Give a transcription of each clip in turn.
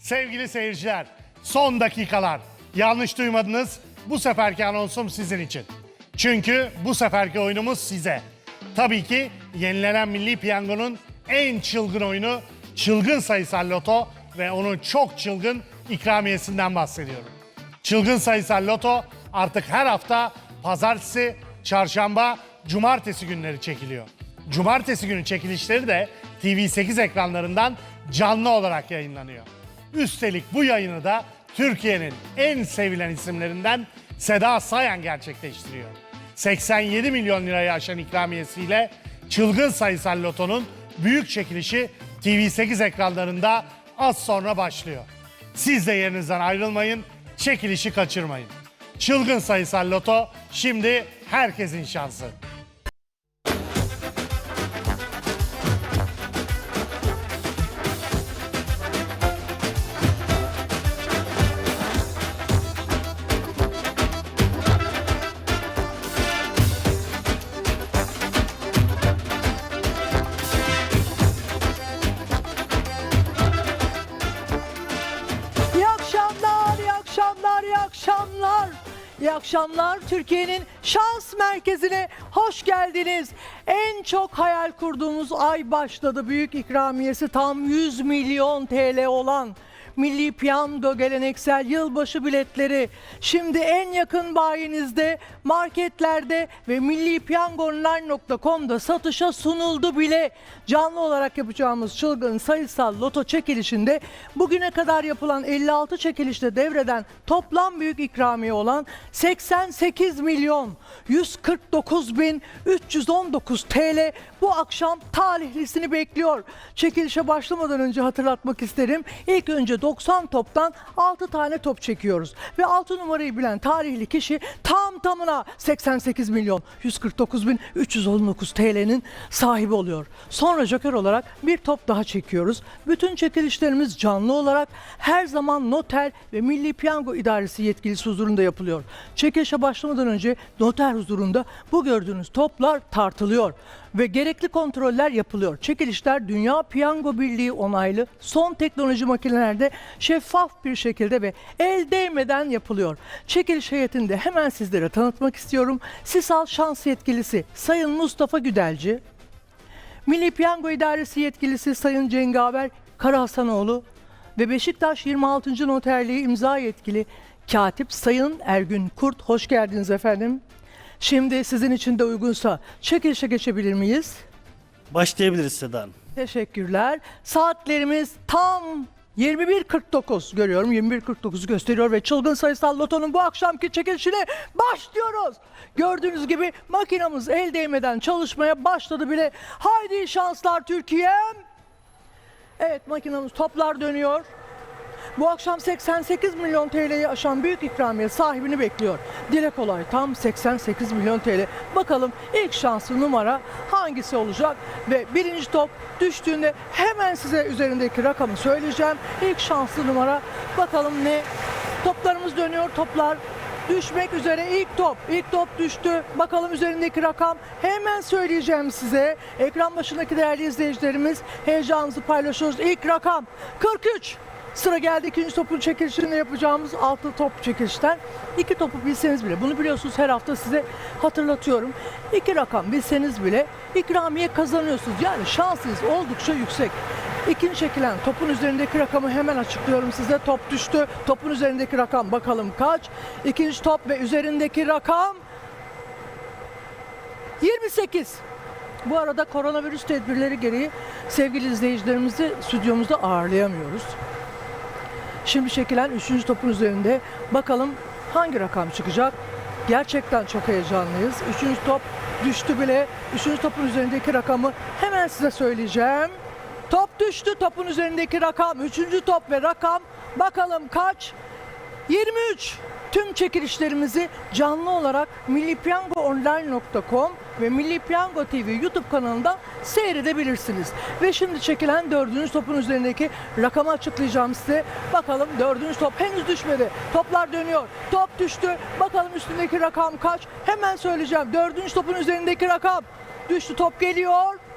Sevgili seyirciler, son dakikalar. Yanlış duymadınız. Bu seferki anonsum sizin için. Çünkü bu seferki oyunumuz size. Tabii ki yenilenen Milli Piyango'nun en çılgın oyunu çılgın sayısal loto ve onun çok çılgın ikramiyesinden bahsediyorum. Çılgın sayısal loto artık her hafta pazartesi, çarşamba, cumartesi günleri çekiliyor. Cumartesi günü çekilişleri de TV8 ekranlarından canlı olarak yayınlanıyor. Üstelik bu yayını da Türkiye'nin en sevilen isimlerinden Seda Sayan gerçekleştiriyor. 87 milyon lirayı aşan ikramiyesiyle çılgın sayısal lotonun büyük çekilişi TV8 ekranlarında az sonra başlıyor. Siz de yerinizden ayrılmayın, çekilişi kaçırmayın. Çılgın sayısal loto şimdi herkesin şansı. Akşamlar. İyi akşamlar. Türkiye'nin şans merkezine hoş geldiniz. En çok hayal kurduğumuz ay başladı. Büyük ikramiyesi tam 100 milyon TL olan Milli Piyango geleneksel yılbaşı biletleri şimdi en yakın bayinizde, marketlerde ve millipiyangoonline.com'da satışa sunuldu bile. Canlı olarak yapacağımız çılgın sayısal loto çekilişinde bugüne kadar yapılan 56 çekilişte devreden toplam büyük ikramiye olan 88 milyon 149 bin 319 TL bu akşam talihlisini bekliyor. Çekilişe başlamadan önce hatırlatmak isterim. İlk önce 90 toptan 6 tane top çekiyoruz. Ve 6 numarayı bilen tarihli kişi tam tamına 88 milyon 149 bin 319 TL'nin sahibi oluyor. Sonra joker olarak bir top daha çekiyoruz. Bütün çekilişlerimiz canlı olarak her zaman noter ve Milli Piyango İdaresi yetkilisi huzurunda yapılıyor. Çekilişe başlamadan önce noter huzurunda bu gördüğünüz toplar tartılıyor ve gerekli kontroller yapılıyor. Çekilişler Dünya Piyango Birliği onaylı son teknoloji makinelerde şeffaf bir şekilde ve el değmeden yapılıyor. Çekiliş heyetinde hemen sizlere tanıtmak istiyorum. Sisal Şans Yetkilisi Sayın Mustafa Güdelci, Milli Piyango İdaresi Yetkilisi Sayın Cengaver Karahasanoğlu ve Beşiktaş 26. Noterliği imza yetkili Katip Sayın Ergün Kurt. Hoş geldiniz efendim. Şimdi sizin için de uygunsa çekilişe geçebilir miyiz? Başlayabiliriz Seda Hanım. Teşekkürler. Saatlerimiz tam 21.49 görüyorum. 21.49'u gösteriyor ve çılgın sayısal lotonun bu akşamki çekilişine başlıyoruz. Gördüğünüz gibi makinamız el değmeden çalışmaya başladı bile. Haydi şanslar Türkiye'm. Evet makinamız toplar dönüyor. Bu akşam 88 milyon TL'yi aşan büyük ikramiye sahibini bekliyor. Dile kolay tam 88 milyon TL. Bakalım ilk şanslı numara hangisi olacak? Ve birinci top düştüğünde hemen size üzerindeki rakamı söyleyeceğim. İlk şanslı numara bakalım ne? Toplarımız dönüyor toplar düşmek üzere ilk top. İlk top düştü. Bakalım üzerindeki rakam. Hemen söyleyeceğim size. Ekran başındaki değerli izleyicilerimiz heyecanınızı paylaşıyoruz. İlk rakam 43. Sıra geldi ikinci topun çekilişinde yapacağımız altı top çekilişten. iki topu bilseniz bile, bunu biliyorsunuz her hafta size hatırlatıyorum. İki rakam bilseniz bile ikramiye kazanıyorsunuz. Yani şansınız oldukça yüksek. İkinci çekilen topun üzerindeki rakamı hemen açıklıyorum size. Top düştü. Topun üzerindeki rakam bakalım kaç? İkinci top ve üzerindeki rakam 28. Bu arada koronavirüs tedbirleri gereği sevgili izleyicilerimizi stüdyomuzda ağırlayamıyoruz. Şimdi çekilen üçüncü topun üzerinde bakalım hangi rakam çıkacak? Gerçekten çok heyecanlıyız. Üçüncü top düştü bile. Üçüncü topun üzerindeki rakamı hemen size söyleyeceğim. Top düştü. Topun üzerindeki rakam. Üçüncü top ve rakam. Bakalım kaç? 23. Tüm çekilişlerimizi canlı olarak millipiyangoonline.com ve Milli Piyango TV YouTube kanalında seyredebilirsiniz. Ve şimdi çekilen dördüncü topun üzerindeki rakamı açıklayacağım size. Bakalım dördüncü top henüz düşmedi. Toplar dönüyor. Top düştü. Bakalım üstündeki rakam kaç? Hemen söyleyeceğim. Dördüncü topun üzerindeki rakam düştü. Top geliyor.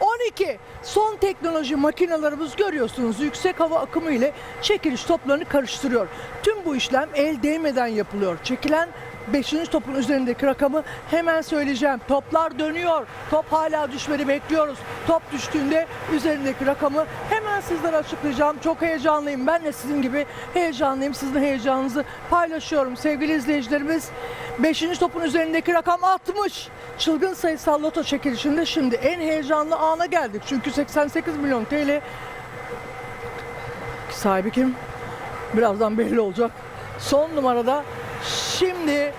12. Son teknoloji makinalarımız görüyorsunuz yüksek hava akımı ile çekiliş toplarını karıştırıyor. Tüm bu işlem el değmeden yapılıyor. Çekilen 5. topun üzerindeki rakamı hemen söyleyeceğim. Toplar dönüyor. Top hala düşmeni bekliyoruz. Top düştüğünde üzerindeki rakamı hemen sizlere açıklayacağım. Çok heyecanlıyım. Ben de sizin gibi heyecanlıyım. Sizin heyecanınızı paylaşıyorum sevgili izleyicilerimiz. 5. topun üzerindeki rakam 60. Çılgın sayısal loto çekilişinde şimdi en heyecanlı ana geldik. Çünkü 88 milyon TL sahibi kim? Birazdan belli olacak. Son numarada şimdi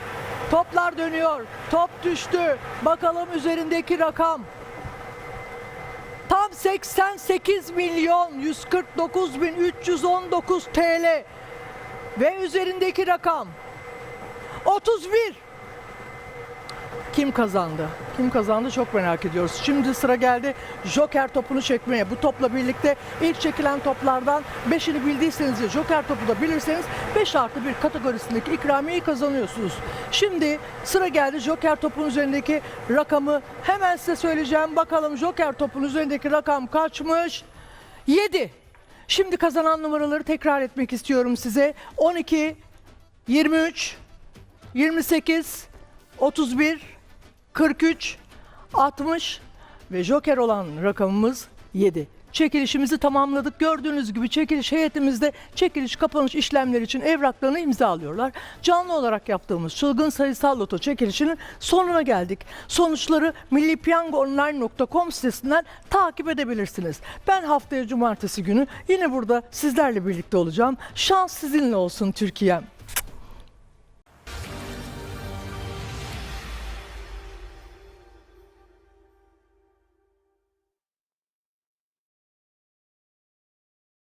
toplar dönüyor. Top düştü. Bakalım üzerindeki rakam. Tam 88 milyon 149 bin 319 TL. Ve üzerindeki rakam 31. Kim kazandı? Kim kazandı çok merak ediyoruz. Şimdi sıra geldi Joker topunu çekmeye. Bu topla birlikte ilk çekilen toplardan 5'ini bildiyseniz ve Joker topu da bilirseniz 5 artı 1 kategorisindeki ikramiyeyi kazanıyorsunuz. Şimdi sıra geldi Joker topun üzerindeki rakamı hemen size söyleyeceğim. Bakalım Joker topun üzerindeki rakam kaçmış? 7. Şimdi kazanan numaraları tekrar etmek istiyorum size. 12, 23, 28, 31, 43, 60 ve joker olan rakamımız 7. Çekilişimizi tamamladık. Gördüğünüz gibi çekiliş heyetimizde çekiliş kapanış işlemleri için evraklarını imzalıyorlar. Canlı olarak yaptığımız çılgın sayısal loto çekilişinin sonuna geldik. Sonuçları millipiyangoonline.com sitesinden takip edebilirsiniz. Ben haftaya cumartesi günü yine burada sizlerle birlikte olacağım. Şans sizinle olsun Türkiye'm.